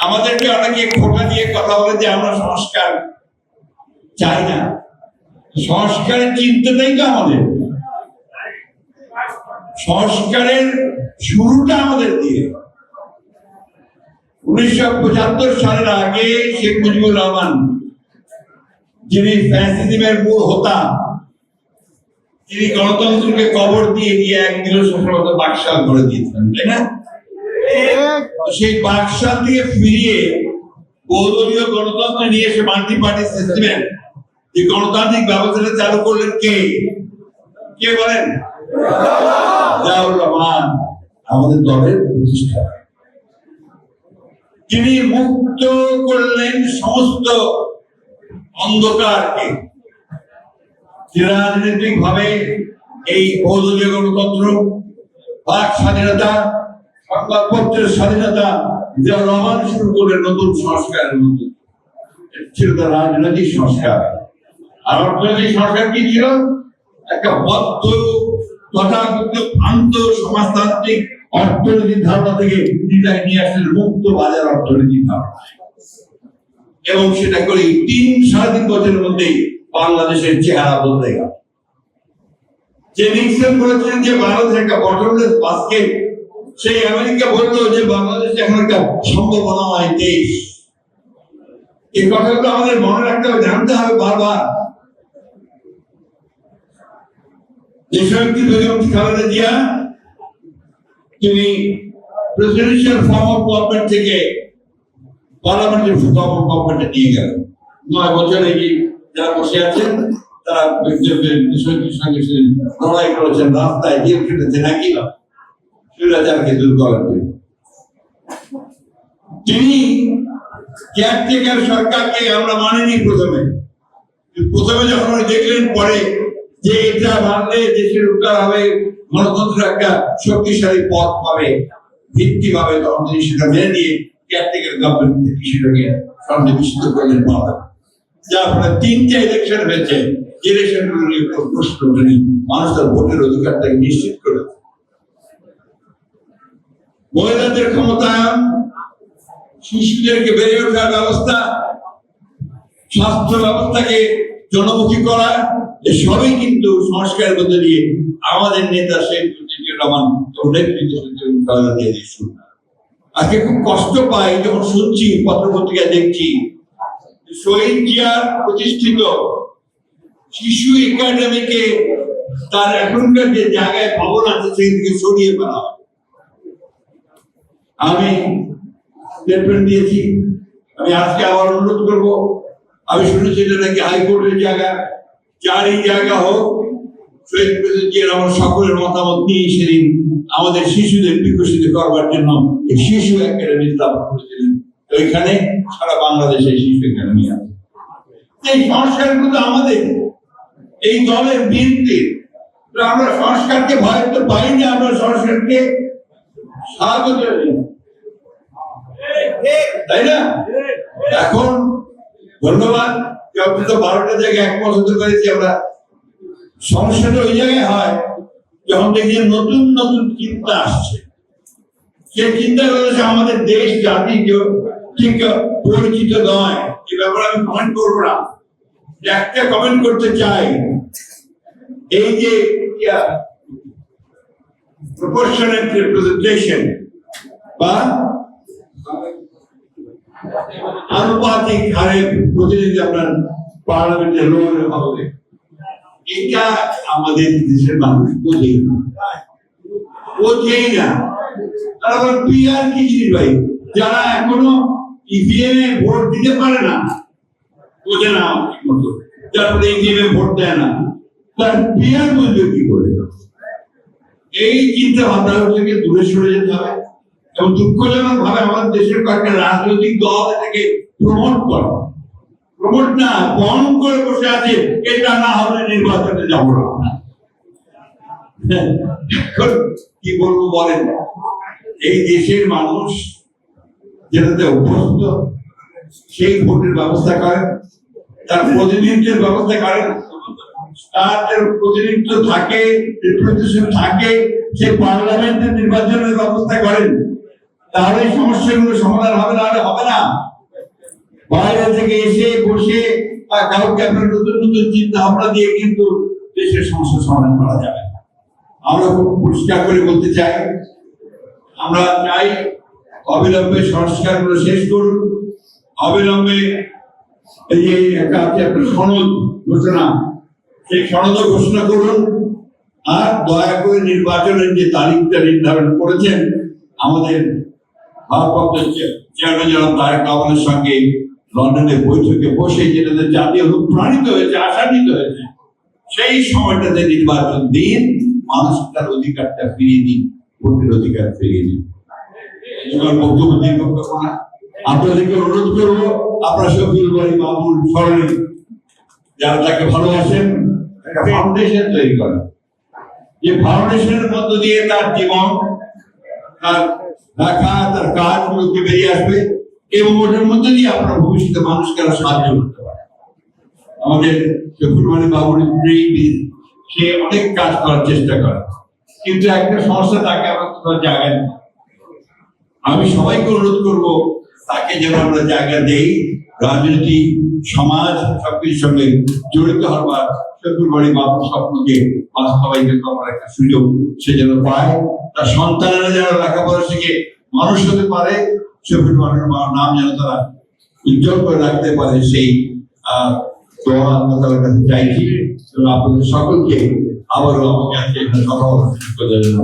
আমাদেরকে অনেকে খোটা দিয়ে কথা বলে যে আমরা সংস্কার চাই না। সংস্কারের চিন্তাটাই তো আমাদের। সংস্কারের শুরুটা আমাদের দিয়ে। উনিশশো পঁচাত্তর সালের আগে শেখ মুজিবুর রহমান, যিনি ফ্যাসিজমের মূল হোতা, তিনি গণতন্ত্রকে কবর দিয়ে দিয়ে একদিন সফলত বাকশাল করে দিয়েছিলেন, তাই না? সেই বাকশাল থেকে ফিরিয়ে নিয়ে এসে মাল্টি পার্টি সিস্টেমের যে গণতান্ত্রিক ব্যবস্থাটা চালু করলেন কে? কে বলেন? জিয়াউর রহমান, আমাদের দলের প্রতিষ্ঠা। তিনি মুক্ত করলেন সমস্ত অন্ধকারকে। রাজনৈতিক ভাবে এই বহুদলীয় গণতন্ত্র, বাক স্বাধীনতা সংবাদপত্রের স্বাধীনতা যা রহমান শুরু করে নতুন সংস্কারের মধ্যে। ছিল তার রাজনৈতিক সংস্কার। আর অর্থনৈতিক সংস্কার কি ছিল? একটা বদ্ধ, তথাকথিত ভ্রান্ত সমাজতান্ত্রিক অর্থনীতির ধারণা থেকে নিটাই নিয়ে আসলেন মুক্ত বাজার অর্থনীতির ধারণা। এবং সেটা করে তিন সাড়ে তিন বছরের মধ্যেই বাংলাদেশের চেহারা বদলে গেল। যে নিক্সন বলেছিলেন যে বাংলাদেশ একটা বটমলেস বাস্কেট সেই আমেরিকা বলল যে, বাংলাদেশ এখন একটা সম্ভাবনাময় দেশ। এই কথাগুলো আমাদের মনে রাখতে হবে, জানতে হবে বারবার। জিয়া? তিনি থেকে গেল। নয় যারা বসে আছেন, তারা দেশনেত্রীর সঙ্গে লড়াই করেছেন, রাস্তায় জেল খেটেছেন স্বৈরাচারকে দূর করার জন্য। তিনি কেয়ারটেকার সরকারকে আমরা মানিনি প্রথমে। প্রথমে যখন দেখলেন, পরে যে এটা মানলে দেশের উদ্ধার হবে গণতন্ত্র একটা শক্তিশালী পথ পাবে, ভিত্তি পাবে, তখন তিনি সেটা মেনে নিয়ে কেয়ারটেকার গভর্নমেন্ট সেটাকে সন্নিবেশিত করলেন পাওয়া যার ফলে তিনটে ইলেকশন হয়েছে। ইলেকশন প্রশ্ন ওঠেনি। মানুষ তার ভোটের অধিকারটাকে নিশ্চিত করে মহিলাদের ক্ষমতায়ন শিশুদেরকে বেড়ে ওঠার ব্যবস্থা স্বাস্থ্য ব্যবস্থাকে জনমুখী করা, এ সবই কিন্তু সংস্কারের মধ্যে দিয়ে আমাদের নেতা শেখ মুজিবুর আজকে খুব কষ্ট পাই যখন শুনছি, পত্রপত্রিকা দেখছি শহীদ জিয়ার প্রতিষ্ঠিত শিশু একাডেমিকে তার এখনকার যে জায়গায় ভবন আছে, সেই দিকে সরিয়ে ফেলা হবে। আমি স্টেটমেন্ট দিয়েছি। আমি আজকে আবার অনুরোধ করব। আমি শুনেছি এটা নাকি হাইকোর্টের জায়গা। যার এই জায়গা হোক, শহীদ প্রেসিডেন্ট আমার সকলের মতামত নিয়ে সেদিন আমাদের শিশুদের বিকশিত করবার জন্য এই শিশু একাডেমি স্থাপন করেছিলেন। ওইখানে সারা বাংলাদেশে শিশু একাডেমি আছে। এই সংস্কারগুলো তো আমাদের এই দলের তো আমরা সংস্কারকে ভয় তো পাইনি, আমরা সংস্কারকে স্বাগত জানাই। তাই না? এখন ধন্যবাদ তো বারোটা জায়গায় একমত হতে পেরেছি আমরা। সমস্যাটা ওই জায়গায় হয়, যখন দেখি নতুন নতুন চিন্তা আসছে। সেই চিন্তা করেছে আমাদের দেশ, জাতি যে ঠিক পরিচিত নয়, এ ব্যাপারে আমি কমেন্ট করব না। একটা কমেন্ট করতে চাই, এই যে প্রপোর্শনাল রিপ্রেজেন্টেশন বা আনুপাতিক হারে প্রতিনিধি আপনার পার্লামেন্টে হবে। এটা আমাদের দেশের মানুষ বোঝেই না। বোঝেই না। কি জিনিস ভাই? যারা এখনও ইভিএম এ ভোট দিতে পারে না, বোঝে না ঠিক মতো। তারপরে ইভিএম এ ভোট দেয় না, তার বুঝবে কি করে? এই চিন্তা ভাবনা থেকে দূরে সরে যেতে হবে। এবং দুঃখজনক ভাবে আমাদের দেশের কয়েকটা রাজনৈতিক দল এটাকে প্রমোট করে। প্রমোট না বন করে বসে আছে, এটা না হলে নির্বাচনে যাব না। কি বলব বলেন? এই দেশের মানুষ যেটাতে অভ্যস্ত, সেই ভোটের ব্যবস্থা করেন, তার প্রতিনিধিত্বের ব্যবস্থা করেন। তার প্রতিনিধিত্ব থাকে রিপ্রেজেন্টেশন থাকে সে পার্লামেন্টের নির্বাচনের ব্যবস্থা করেন। তাহলে এই সমস্যাগুলো সমাধান হবে না হবে না। বাইরে থেকে এসে বসে বা কাউকে আপনার নতুন নতুন চিন্তা ভাবনা দিয়ে কিন্তু দেশের সমস্যা সমাধান করা যাবে আমরা খুব পরিষ্কার করে বলতে চাই, আমরা চাই অবিলম্বে সংস্কারগুলো শেষ করুন। অবিলম্বে এই যে একটা আছে একটা সনদ ঘোষণা, সেই সনদ ঘোষণা করুন। আর দয়া করে নির্বাচনের যে তারিখটা নির্ধারণ করেছেন, আমাদের ভারপ্রাপ্ত সঙ্গে লন্ডনে বৈঠকে বসে যেটাতে জাতীয় অনুপ্রাণিত হয়েছে, আশান্বিত হয়েছে, সেই সময়টাতে নির্বাচন দিন, মানুষ অধিকারটা ফিরিয়ে দিন ভোটের অধিকার ফিরিয়ে দিন আপনাদেরকে অনুরোধ করব, আপনারা শফিউল বাড়ি বাবুর স্মরণে যারা তাকে ভালোবাসেন ফাউন্ডেশন তৈরি করেন। যে ফাউন্ডেশনের মধ্য দিয়ে তার জীবন তার লেখা তার কাজগুলোকে বেরিয়ে আসবে? এবং ওটার মধ্যে দিয়ে আপনার ভবিষ্যতে মানুষকে আরও সাহায্য করতে পারে আমাদের শফিউল বাবুর সে অনেক কাজ করার চেষ্টা করে। কিন্তু একটা সমস্যা তাকে আমার কোথাও জায়গা নেই। আমি সবাইকে অনুরোধ করব তাকে যেন আমরা জায়গা দেই, রাজনীতি, সমাজ, সবকিছুর সঙ্গে জড়িত হবার চতুর্বাড়ি বাবুর স্বপ্নকে বাস্তবায়িত করার একটা সুযোগ সে যেন পায়। তার সন্তানেরা যেন লেখাপড়া শিখে মানুষ হতে পারে শফির বাড়ির নাম যেন তারা উজ্জ্বল করে রাখতে পারে সেই দোয়া চাইছি। আপনাদের সকলকে আবারও আমাকে আজকে জন্য